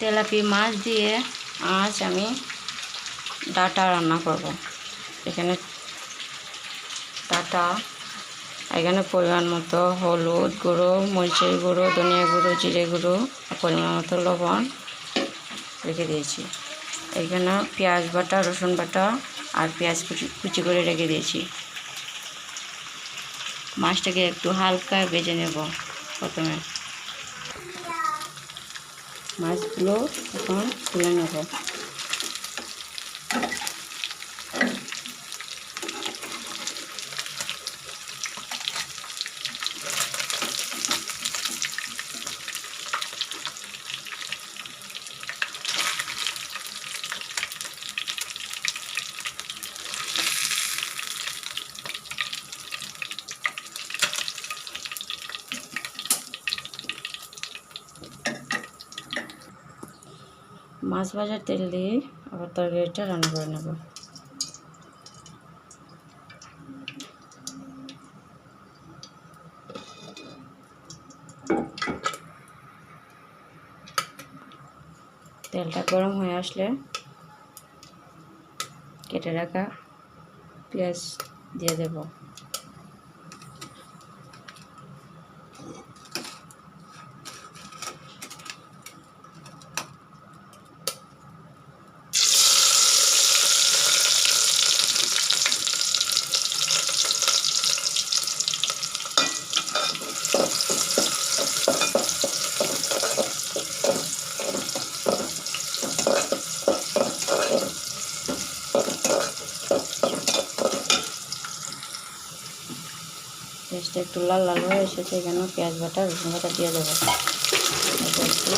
তেলাপি মাছ দিয়ে আজ আমি ডাটা রান্না করব। এখানে ডাটা, এখানে পরিমাণ মতো হলুদ গুঁড়ো, মরিচের গুঁড়ো, ধনিয়া গুঁড়ো, জিরে গুঁড়ো পরিমাণ মতো লবণ রেখে দিয়েছি। এখানে পেঁয়াজ বাটা, রসুন বাটা আর পেঁয়াজ কুচি কুচি করে রেখে দিয়েছি। মাছটাকে একটু হালকা ভেজে নেব প্রথমে। মাছগুলো এখন তুলে নেব। মাছ ভাজার তেল দিয়ে আবার তরকারিটা রান্না করে নেব। তেলটা গরম হয়ে আসলে কেটে রাখা পেঁয়াজ দিয়ে দেব। পেঁয়াজটা একটু লাল লাল হয়ে এসেছে, এখানে পেঁয়াজ বাটা, রসুন বাটা দিয়ে দেবো। এটা একটু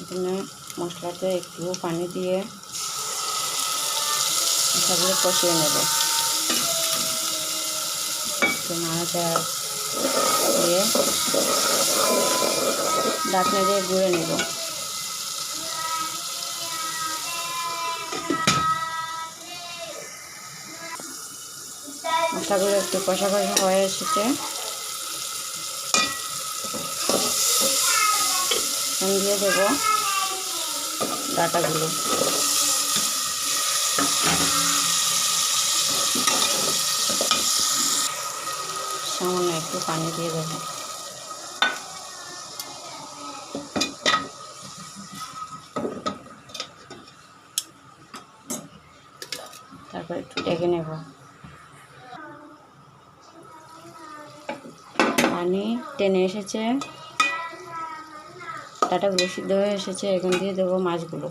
এখানে মশলাতে একটু পানি দিয়ে মশলাগুলো কষিয়ে নেব। একটু নাড়াচাড়া দিয়ে ডাকনা দিয়ে গুঁড়ে নেব। মশলাগুলো একটু কষা কষা হয়ে এসেছে। এখন দিয়ে দেবো ডাটাগুলো। সামান্য একটু পানি দিয়ে দেবো। তারপর একটু ডেকে নেব। পানি টেনে এসেছে। ডাটাগুলো সিদ্ধ হয়ে এসেছে এখন দিয়ে দেবো মাছগুলো।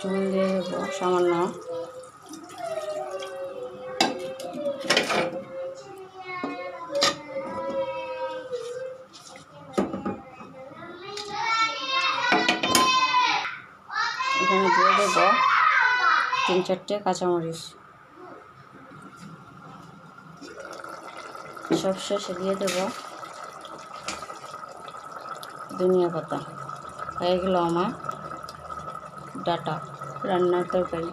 চুন দিয়ে দেবো সামান্য। এখানে দিয়ে দেব তিন চারটে কাঁচামরিচ। সব শেষে দিয়ে দেব ধনিয়া পাতা। হয়ে গেল আমার ডাটা রান্নার তরকারি।